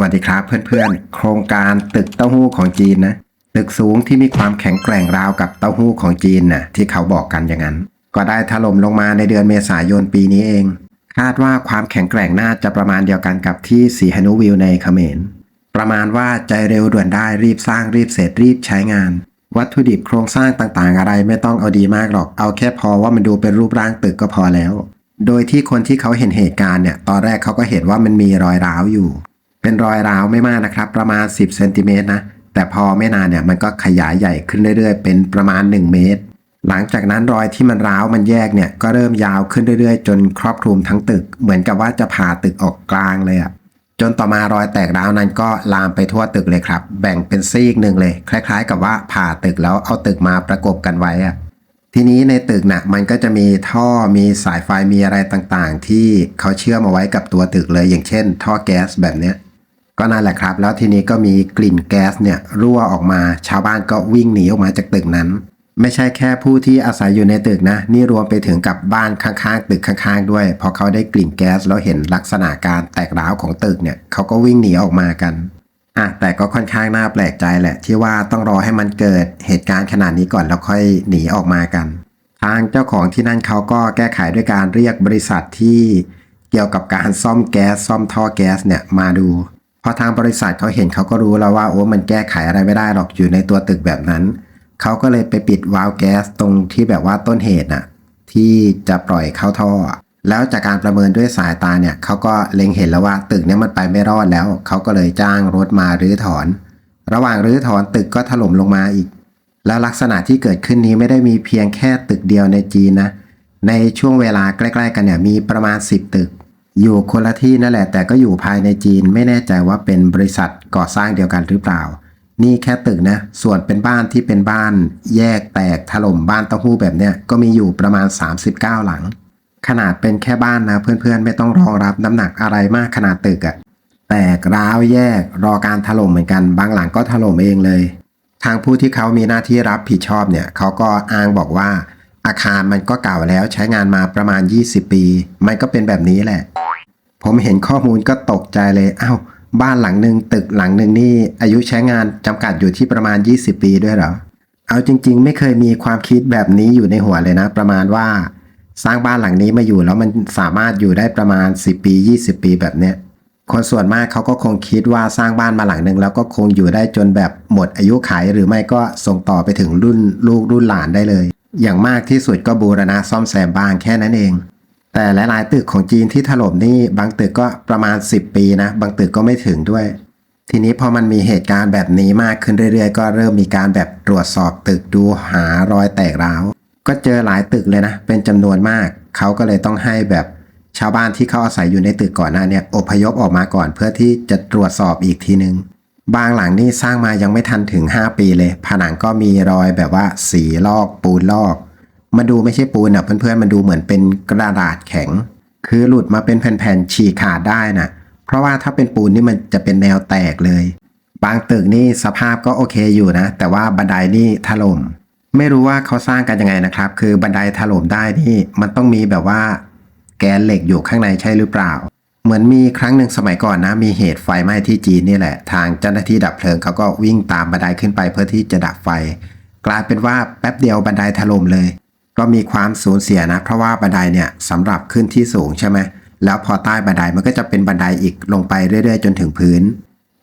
วัสดีครับเพื่อนๆ โครงการตึกเต้าหู้ของจีนนะ ตึกสูงที่มีความแข็งแกร่งราวกับเต้าหู้ของจีนน่ะที่เขาบอกกันอย่างนั้น ก็ได้ถล่มลงมาในเดือนเมษายนปีนี้เอง คาดว่าความแข็งแกร่งน่าจะประมาณเดียวกันกับที่สีฮานุวิวในเขมร ประมาณว่าใจเร็วด่วนได้รีบสร้างรีบเสร็จรีบใช้งาน วัตถุดิบโครงสร้างต่างๆ อะไรไม่ต้องเอาดีมากหรอกเอาแค่พอว่ามันดูเป็นรูปร่างตึกก็พอแล้ว โดยที่คนที่เขาเห็นเหตุการณ์เนี่ยตอนแรกเขาก็เห็นว่ามันมีรอยร้าวอยู่ เป็นรอยร้าวไม่มากนะครับ ประมาณ 10เซนติเมตรนะ แต่พอไม่นานเนี่ยมันก็ขยายใหญ่ขึ้นเรื่อยๆ เป็นประมาณ 1 เมตร หลังจากนั้นรอยที่มันร้าวมันแยกเนี่ยก็เริ่มยาวขึ้นเรื่อยๆ จนครอบคลุมทั้งตึก เหมือนกับว่าจะผ่าตึกออกกลางเลยอะจนต่อมารอยแตกร้าวนั้นก็ลามไปทั่วตึกเลยครับ แบ่งเป็นซีกหนึ่งเลย คล้าย ๆ กับว่าผ่าตึกแล้วเอาตึกมาประกบกันไว้อะทีนี้ในตึกน่ะมันก็จะมีท่อมีสายไฟมีอะไรต่างๆ ที่เขาเชื่อมเอาไว้กับตัวตึกเลยอย่างเช่น ท่อแก๊สแบบเนี้ย ก็นั่นแหละครับ แล้วทีนี้ก็มีกลิ่นแก๊สเนี่ยรั่วออกมา ชาวบ้านก็วิ่งหนีออกมาจากตึกนั้น ไม่ใช่แค่ผู้ที่อาศัยอยู่ในตึกนะ นี่รวมไปถึงกับบ้านข้างๆ ตึกข้างๆ ด้วย พอเขาได้กลิ่นแก๊สแล้วเห็นลักษณะการแตกร้าวของตึกเนี่ยเขาก็วิ่งหนีออกมากันอะแต่ก็ค่อนข้างน่าแปลกใจแหละ ที่ว่าต้องรอให้มันเกิดเหตุการณ์ขนาดนี้ก่อนแล้วค่อยหนีออกมากัน ทางเจ้าของที่นั่นเขาก็แก้ไขด้วยการเรียกบริษัทที่เกี่ยวกับการซ่อมแก๊สซ่อมท่อแก๊สเนี่ยมาดู อทางบริษัทเขาเห็นเขาก็รู้แล้วว่าโอ้มันแก้ไขอะไรไม่ได้หรอกอยู่ในตัวตึกแบบนั้น เขาก็เลยไปปิดวาล์วแก๊สตรงที่แบบว่าต้นเหตุน่ะที่จะปล่อยเข้าท่อ แล้วจากการประเมินด้วยสายตาเนี่ยเขาก็เล็งเห็นแล้วว่าตึกเนี้มันไปไม่รอดแล้ว เขาก็เลยจ้างรถมารื้อถอน ระหว่างรื้อถอนตึกก็ถล่มลงมาอีก แล้วลักษณะที่เกิดขึ้นนี้ไม่ได้มีเพียงแค่ตึกเดียวในจีนนะในช่วงเวลาใกล้ ๆ กันเนี่ยมีประมาณ 10 ตึก อยู่คนละที่นั่นแหละ แต่ก็อยู่ภายในจีนไม่แน่ใจว่าเป็นบริษัทก่อสร้างเดียวกันหรือเปล่า นี่แค่ตึกนะ ส่วนเป็นบ้านที่เป็นบ้าน แยกแตกถล่มบ้านเต้าหู้แบบเนี้ยก็มีอยู่ประมาณ 39 หลัง ขนาดเป็นแค่บ้านนะเพื่อนๆ ไม่ต้องรองรับน้ำหนักอะไรมากขนาดตึกอะแตกร้าวแยกรอการถล่มเหมือนกัน บางหลังก็ถล่มเองเลย ทางผู้ที่เขามีหน้าที่รับผิดชอบเนี่ยเขาก็อ้างบอกว่า อาคารมันก็เก่าแล้วใช้งานมาประมาณ 20 ปี มันก็เป็นแบบนี้แหละ ผมเห็นข้อมูลก็ตกใจเลยอ้าวบ้านหลังหนึ่งตึกหลังหนึ่งนี่อายุใช้งานจำกัดอยู่ที่ประมาณ 20 ปีด้วยเหรอ เอาจริง ๆ ไม่เคยมีความคิดแบบนี้อยู่ในหัวเลยนะ ประมาณว่า สร้างบ้านหลังนี้มาอยู่แล้วมันสามารถอยู่ได้ประมาณ 10 ปี 20 ปีแบบเนี้ยคนส่วนมากเขาก็คงคิดว่าสร้างบ้านมาหลังหนึ่งแล้วก็คงอยู่ได้จนแบบหมดอายุขัยหรือไม่ก็ส่งต่อไปถึงรุ่นลูกรุ่นหลานได้เลย อย่างมากที่สุดก็บูรณะซ่อมแซมบ้านแค่นั้นเอง แต่หลายๆตึกของจีนที่ถล่มนี่บางตึกก็ประมาณ 10 ปีนะ บางตึกก็ไม่ถึงด้วย ทีนี้พอมันมีเหตุการณ์แบบนี้มากขึ้นเรื่อยๆ ก็เริ่มมีการแบบตรวจสอบตึกดูหารอยแตกร้าวก็เจอหลายตึกเลยนะ เป็นจำนวนมาก เขาก็เลยต้องให้แบบชาวบ้านที่เขาอาศัยอยู่ในตึกก่อนหน้าเนี่ยอพยพออกมาก่อนเพื่อที่จะตรวจสอบอีกทีนึง บางหลังนี่สร้างมายังไม่ทันถึง 5 ปีเลย ผนังก็มีรอยแบบว่าสีลอกปูนลอกมันดูไม่ใช่ปูนอะเพื่อนๆมันดูเหมือนเป็นกระดาษแข็ง คือหลุดมาเป็นแผ่นๆฉีกขาดได้นะเพราะว่าถ้าเป็นปูนนี่มันจะเป็นแนวแตกเลย บางตึกนี่สภาพก็โอเคอยู่นะ แต่ว่าบันไดนี่ถล่มไม่รู้ว่าเขาสร้างกันยังไงนะครับ คือบันไดถล่มได้นี่มันต้องมีแบบว่า แกนเหล็กอยู่ข้างในใช่หรือเปล่า เหมือนมีครั้งหนึ่งสมัยก่อนนะ มีเหตุไฟไหม้ที่จีนนี่แหละ ทางเจ้าหน้าที่ดับเพลิงเขาก็วิ่งตามบันไดขึ้นไปเพื่อที่จะดับไฟ กลายเป็นว่าแป๊บเดียวบันไดถล่มเลย ก็มีความสูญเสียนะ เพราะว่าบันไดเนี่ยสำหรับขึ้นที่สูงใช่ไหมแล้วพอใต้บันไดมันก็จะเป็นบันไดอีกลงไปเรื่อยๆ จนถึงพื้น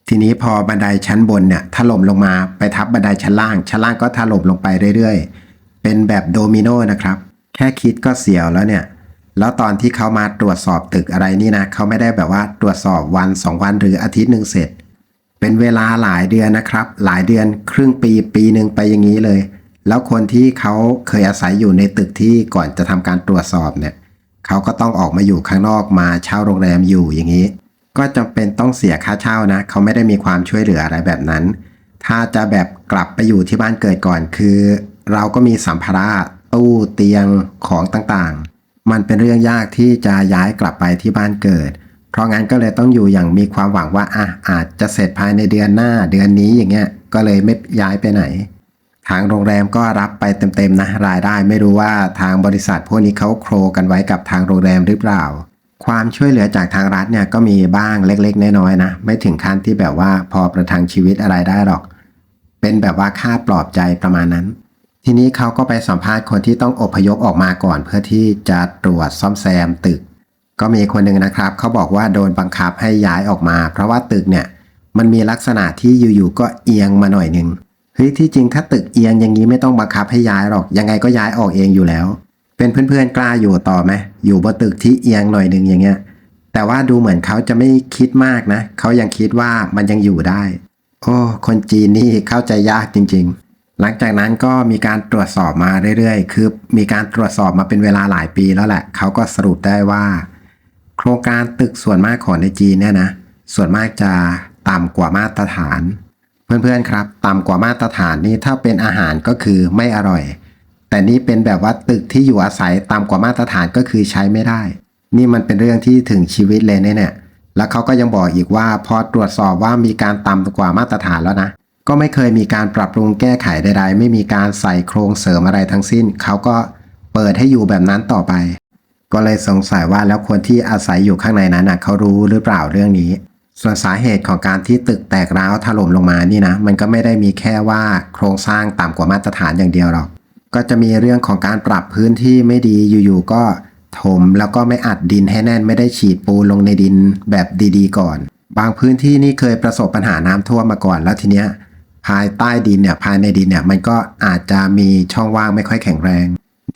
ทีนี้พอบันไดชั้นบนเนี่ยถล่มลงมาไปทับบันไดชั้นล่าง ชั้นล่างก็ถล่มลงไปเรื่อยๆ เป็นแบบโดมิโนนะครับ แค่คิดก็เสียวแล้วเนี่ย แล้วตอนที่เขามาตรวจสอบตึกอะไรนี่นะเขาไม่ได้แบบว่าตรวจสอบวันสองวันหรืออาทิตย์หนึ่งเสร็จ เป็นเวลาหลายเดือนนะครับ หลายเดือนครึ่งปีปีหนึ่งไปอย่างนี้เลย แล้วคนที่เขาเคยอาศัยอยู่ในตึกที่ก่อนจะทำการตรวจสอบเนี่ยเขาก็ต้องออกมาอยู่ข้างนอกมาเช่าโรงแรมอยู่อย่างนี้ ก็จำเป็นต้องเสียค่าเช่านะเขาไม่ได้มีความช่วยเหลืออะไรแบบนั้น ถ้าจะแบบกลับไปอยู่ที่บ้านเกิดก่อนคือ เราก็มีสัมภาระตู้เตียงของต่างๆ มันเป็นเรื่องยากที่จะย้ายกลับไปที่บ้านเกิด เพราะงั้นก็เลยต้องอยู่อย่างมีความหวังว่าอะอาจจะเสร็จภายในเดือนหน้าเดือนนี้อย่างเงี้ย ก็เลยไม่ย้ายไปไหน ทางโรงแรมก็รับไปเต็มๆนะรายได้ไม่รู้ว่าทางบริษัทพวกนี้เขาโครกันไว้กับทางโรงแรมหรือเปล่า ความช่วยเหลือจากทางรัฐเนี่ยก็มีบ้างเล็กๆน้อยๆนะ ไม่ถึงขั้นที่แบบว่าพอประทังชีวิตอะไรได้หรอก เป็นแบบว่าค่าปลอบใจประมาณนั้น ทีนี้เขาก็ไปสัมภาษณ์คนที่ต้องอพยพออกมาก่อน เพื่อที่จะตรวจซ่อมแซมตึก ก็มีคนหนึ่งนะครับ เขาบอกว่าโดนบังคับให้ย้ายออกมา เพราะว่าตึกเนี่ยมันมีลักษณะที่อยู่ๆก็เอียงมาหน่อยหนึ่งเฮ้ยที่จริงถ้าตึกเอียงอย่างนี้ไม่ต้องบังคับให้ย้ายหรอก ยังไงก็ย้ายออกเองอยู่แล้ว เป็นเพื่อนๆกล้าอยู่ต่อไหมอยู่บนตึกที่เอียงหน่อยหนึ่งอย่างเงี้ยแต่ว่าดูเหมือนเขาจะไม่คิดมากนะเขายังคิดว่ามันยังอยู่ได้ โอ้ คนจีนนี่เข้าใจยากจริงๆ หลังจากนั้นก็มีการตรวจสอบมาเรื่อยๆ คือมีการตรวจสอบมาเป็นเวลาหลายปีแล้วแหละ เขาก็สรุปได้ว่า โครงการตึกส่วนมากของในจีนเนี่ยนะ ส่วนมากจะต่ำกว่ามาตรฐาน เพื่อนๆครับต่ำกว่ามาตรฐานนี่ถ้าเป็นอาหารก็คือไม่อร่อย แต่นี่เป็นแบบว่าตึกที่อยู่อาศัยต่ำกว่ามาตรฐานก็คือใช้ไม่ได้ นี่มันเป็นเรื่องที่ถึงชีวิตเลยเนี่ย แล้วเขาก็ยังบอกอีกว่าพอตรวจสอบว่ามีการต่ำกว่ามาตรฐานแล้วนะ ก็ไม่เคยมีการปรับปรุงแก้ไขใดๆ ไม่มีการใส่โครงเสริมอะไรทั้งสิ้น เขาก็เปิดให้อยู่แบบนั้นต่อไป ก็เลยสงสัยว่าแล้วคนที่อาศัยอยู่ข้างในนั้นนะเขารู้หรือเปล่าเรื่องนี้ ส่วนสาเหตุของการที่ตึกแตกร้าวถล่มลงมานี่นะ มันก็ไม่ได้มีแค่ว่าโครงสร้างต่ำกว่ามาตรฐานอย่างเดียวหรอก ก็จะมีเรื่องของการปรับพื้นที่ไม่ดีอยู่ๆก็ถมแล้วก็ไม่อัดดินให้แน่นไม่ได้ฉีดปูนลงในดินแบบดีๆ ก่อน บางพื้นที่นี่เคยประสบปัญหาน้ำท่วมมาก่อนแล้วทีเนี้ย ภายใต้ดินเนี่ยภายในดินเนี่ยมันก็อาจจะมีช่องว่างไม่ค่อยแข็งแรง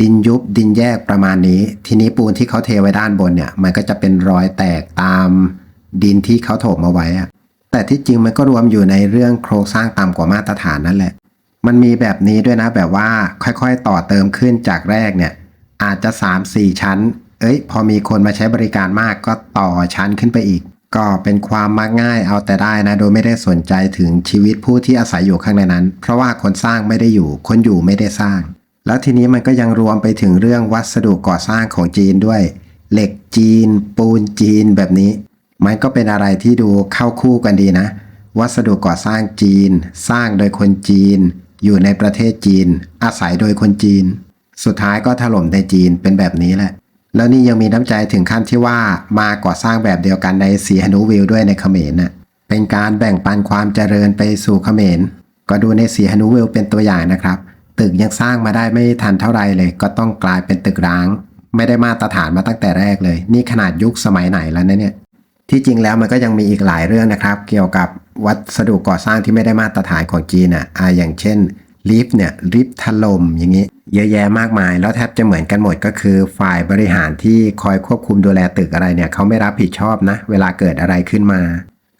ดินยุบดินแยกประมาณนี้ ทีนี้ปูนที่เขาเทไว้ด้านบนเนี่ยมันก็จะเป็นรอยแตกตามดินที่เขาถมเอาไว้อะแต่ที่จริงมันก็รวมอยู่ในเรื่องโครงสร้างต่ำกว่ามาตรฐานนั่นแหละ มันมีแบบนี้ด้วยนะแบบว่าค่อยๆ ต่อเติมขึ้นจากแรกเนี่ยอาจจะ 3-4 ชั้น เอ้ย พอมีคนมาใช้บริการมากก็ต่อชั้นขึ้นไปอีก ก็เป็นความมักง่ายเอาแต่ได้นะ โดยไม่ได้สนใจถึงชีวิตผู้ที่อาศัยอยู่ข้างในนั้น เพราะว่าคนสร้างไม่ได้อยู่ คนอยู่ไม่ได้สร้าง แล้วทีนี้มันก็ยังรวมไปถึงเรื่องวัสดุก่อสร้างของจีนด้วย เหล็กจีน ปูนจีนแบบนี้ มันก็เป็นอะไรที่ดูเข้าคู่กันดีนะ วัสดุก่อสร้างจีน สร้างโดยคนจีน อยู่ในประเทศจีน อาศัยโดยคนจีน สุดท้ายก็ถล่มในจีนเป็นแบบนี้แหละ แล้วนี่ยังมีน้ำใจถึงขั้นที่ว่ามาก่อสร้างแบบเดียวกันในสีฮนูวิลด้วยในเขมรน่ะเป็นการแบ่งปันความเจริญไปสู่เขมร ก็ดูในสีฮนูวิลเป็นตัวอย่างนะครับ ตึกยังสร้างมาได้ไม่ทันเท่าไรเลย ก็ต้องกลายเป็นตึกร้าง ไม่ได้มาตรฐานมาตั้งแต่แรกเลย นี่ขนาดยุคสมัยไหนแล้วนะเนี่ยที่จริงแล้วมันก็ยังมีอีกหลายเรื่องนะครับ เกี่ยวกับวัสดุก่อสร้างที่ไม่ได้มาตรฐานของจีนอะอ่าอย่างเช่น ลิฟต์เนี่ยลิฟต์ถล่มอย่างนี้ เยอะแยะมากมาย แล้วแทบจะเหมือนกันหมดก็คือฝ่ายบริหารที่คอยควบคุมดูแลตึกอะไรเนี่ยเขาไม่รับผิดชอบนะ เวลาเกิดอะไรขึ้นมา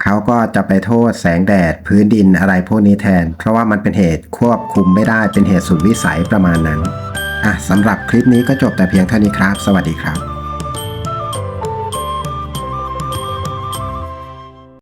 เขาก็จะไปโทษแสงแดดพื้นดินอะไรพวกนี้แทน เพราะว่ามันเป็นเหตุควบคุมไม่ได้เป็นเหตุสุดวิสัยประมาณนั้นอะสำหรับคลิปนี้ก็จบแต่เพียงเท่านี้ครับ สวัสดีครับ